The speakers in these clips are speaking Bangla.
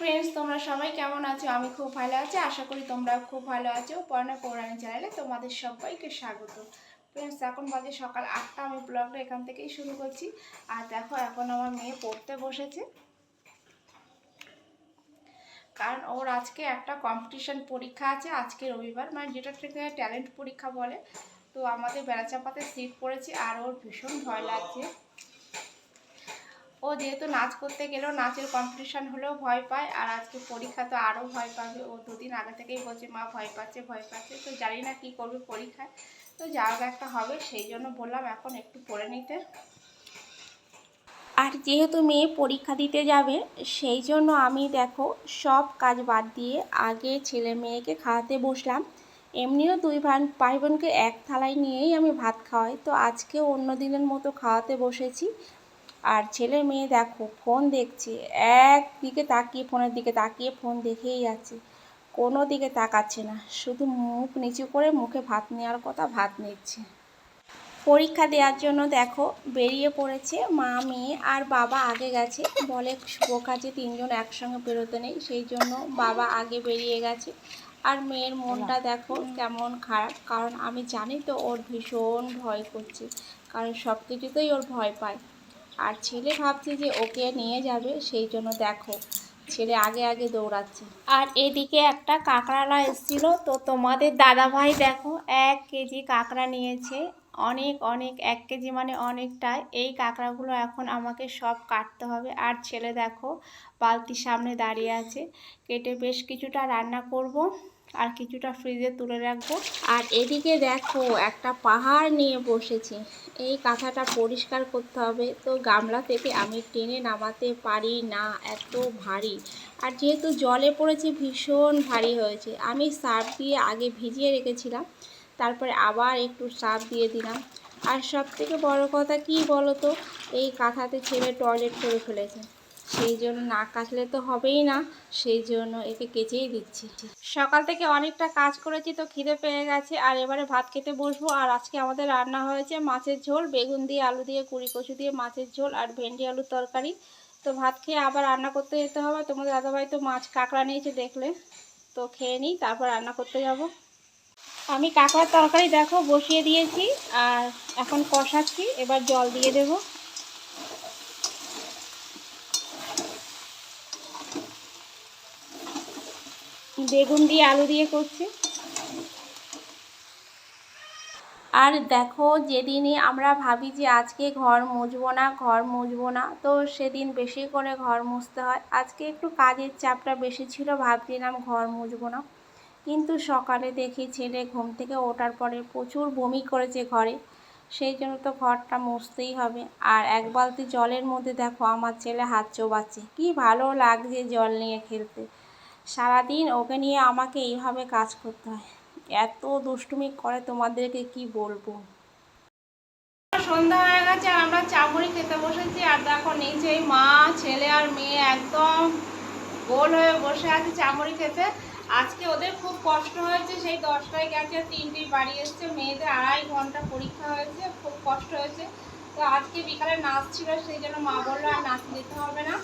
ফ্রেন্ডস তোমরা সবাই কেমন আছো? আমি খুব ভালো আছি। আশা করি তোমরা খুব ভালো আছো। পড়ানো পৌরাণিক চ্যানেলে তোমাদের সবাইকে স্বাগত। ফ্রেন্ডস এখন বাজে সকাল আটটা। আমি ব্লগটা এখান থেকেই শুরু করছি। আর দেখো, এখন আমার মেয়ে পড়তে বসেছে। কারণ ওর আজকে একটা কম্পিটিশন পরীক্ষা আছে। আজকে রবিবার মানে যেটা থেকে ট্যালেন্ট পরীক্ষা বলে। তো আমাদের বেড়াচাপাতে সিট পড়েছে আর ওর ভীষণ ভয় লাগছে। ও যেহেতু নাচ করতে গেলেও নাচের কম্পিটিশন হলেও ভয় পায়। আর আজকে পরীক্ষা তো আরও ভয় পাবে। ও দুদিন আগে থেকেই বলছে, মা, ভয় পাচ্ছে ভয় পাচ্ছে। তো জানি না কী করবে পরীক্ষায়। তো যা হোক একটা হবে, সেই জন্য বললাম এখন একটু পড়ে নিতে। আর যেহেতু মেয়ে পরীক্ষা দিতে যাবে, সেই জন্য আমি দেখো সব কাজ বাদ দিয়ে আগে ছেলে মেয়েকে খাওয়াতে বসলাম। এমনিও দুই ভাই ভাই বোনকে এক থালায় নিয়েই আমি ভাত খাওয়াই। তো আজকে অন্য দিনের মতো খাওয়াতে বসেছি। আর ছেলে মেয়ে দেখো ফোন দেখছে। একদিকে তাকিয়ে ফোনের দিকে তাকিয়ে ফোন দেখেই যাচ্ছে কোনো দিকে তাকাচ্ছে না। শুধু মুখ নিচু করে মুখে ভাত নেওয়ার কথা ভাত নিচ্ছে। পরীক্ষা দেওয়ার জন্য দেখো, বেরিয়ে পড়েছে মা, মেয়ে আর বাবা আগে গেছে। বলে শুভ কাজে তিনজন একসঙ্গে বেরোতে নেই, সেই জন্য বাবা আগে বেরিয়ে গেছে। আর মেয়ের মনটা দেখো কেমন খারাপ, কারণ আমি জানি তো ওর ভীষণ ভয় করছে। কারণ সব কিছুতেই ওর ভয় পায়। আর ছেলে ভাবছে যে ওকে নিয়ে যাবে, সেই জন্য দেখো ছেলে আগে আগে দৌড়াচ্ছে। আর এদিকে একটা কাঁকড়ালা এসেছিল, তো তোমাদের দাদা ভাই দেখো এক কেজি কাঁকড়া নিয়েছে। অনেক অনেক, এক কেজি মানে অনেকটাই। এই কাঁকড়াগুলো এখন আমাকে সব কাটতে হবে। আর ছেলে দেখো, বালতির সামনে দাঁড়িয়ে আছে। কেটে বেশ কিছুটা রান্না করব আর কিছুটা ফ্রিজে তুলে রাখব। আর এদিকে দেখো, একটা পাহাড় নিয়ে বসেছি। এই কাঁথাটা পরিষ্কার করতে হবে। তো গামলা থেকে আমি টেনে নামাতে পারি না, এত ভারী। আর যেহেতু জলে পড়েছে, ভীষণ ভারী হয়েছে। আমি সার্ফ দিয়ে আগে ভিজিয়ে রেখেছিলাম। তারপরে আবার একটু সাপ দিয়ে দিলাম। আর সব থেকে বড়ো কথা কি বলো তো এই কাঁথাতে ছেলে টয়লেট করে ফেলেছে। সেই জন্য না কাচলে তো হবেই না, সেই জন্য একে কেচেই দিচ্ছি। সকাল থেকে অনেকটা কাজ করেছি তো খিদে পেয়ে গেছে, আর এবারে ভাত খেতে বসবো। আর আজকে আমাদের রান্না হয়েছে মাছের ঝোল, বেগুন দিয়ে আলু দিয়ে, কুড়ি কচু দিয়ে মাছের ঝোল আর ভেন্ডি আলুর তরকারি। তো ভাত খেয়ে আবার রান্না করতে যেতে হবে। তোমাদের দাদাভাই তো মাছ কাঁকড়া নিয়েছে দেখলে। তো খেয়ে নিই, তারপর রান্না করতে যাব। আমি কাঁকড়ার তরকারি দেখো বসিয়ে দিয়েছি, আর এখন কষাচ্ছি, এবার জল দিয়ে দেবো। বেগুন দিয়ে আলু দিয়ে করছি। আর দেখো যেদিনই আমরা ভাবি যে আজকে ঘর মুছবো না, ঘর মুছবো না, তো সেদিন বেশি করে ঘর মুছতে হয়। আজকে একটু কাজের চাপটা বেশি ছিল, ভাবছিলাম ঘর মুছবো না। কিন্তু সকালে দেখি ছেলে ঘুম থেকে ওঠার পরে প্রচুর বমি করেছে ঘরে। সেই জন্য তো ঘরটা মুছতেই হবে। আর এক বালতি জলের মধ্যে দেখো আমার ছেলে হাত চোবাচ্ছে। কি ভালো লাগছে জল নিয়ে খেলতে। সারাদিন ওকে নিয়ে আমাকে এইভাবে কাজ করতে হয়। এত দুষ্টুমি করে তোমাদেরকে কি বলব? সন্ধ্যা হয়ে গেছে, আর আমরা চামড়ি খেতে বসেছি। আর দেখো নিচে মা, ছেলে আর মেয়ে একদম গোল হয়ে বসে আছে চামড়ি খেতে। আজকে ওদের খুব কষ্ট হয়েছে, সেই দশটায় গেছে তিনটেই বাড়ি এসছে, মেয়েদের আড়াই ঘণ্টা পরীক্ষা হয়েছে, খুব কষ্ট হয়েছে। তো আজকে বিকালে নাচ ছিল, সেই জন্য মা বলল আর নাচ দিতে হবে না।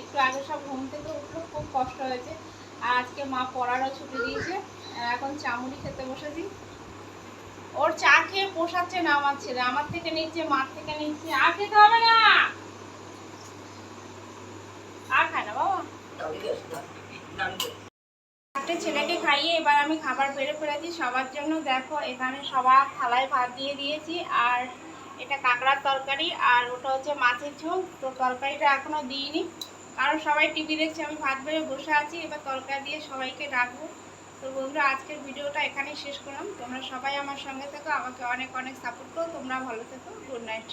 একটু আগে সব ঘুম থেকে উঠল, খুব কষ্ট হয়েছে। আর আজকে মা পড়ারও ছুটি দিয়েছে। এখন চামুড়ি খেতে বসেছি। ওর চা খেয়ে পোষাচ্ছে না আমার ছেলে, আমার থেকে নিচ্ছে, মার থেকে নিচ্ছে, আর খেতে হবে না। আর খায় না বাবা। চারটে ছেলেকে খাইয়ে এবার আমি খাবার বেড়ে ফেলেছি সবার জন্য দেখো, এখানে সবার থালায় ভাত দিয়ে দিয়েছি আর এটা কাঁকড়ার তরকারি আর ওটা হচ্ছে মাছের ঝোল। তো তরকারিটা এখনও দিইনি। কারণ সবাই টিভি দেখছে, আমি ভাত বেড়ে বসে আছি। এবার তরকারি দিয়ে সবাইকে ডাকবো। তো বন্ধুরা, আজকের ভিডিওটা এখানেই শেষ করলাম। তোমরা সবাই আমার সঙ্গে থেকো, আমাকে অনেক অনেক সাপোর্ট করো। তোমরা ভালো থেকো। Good night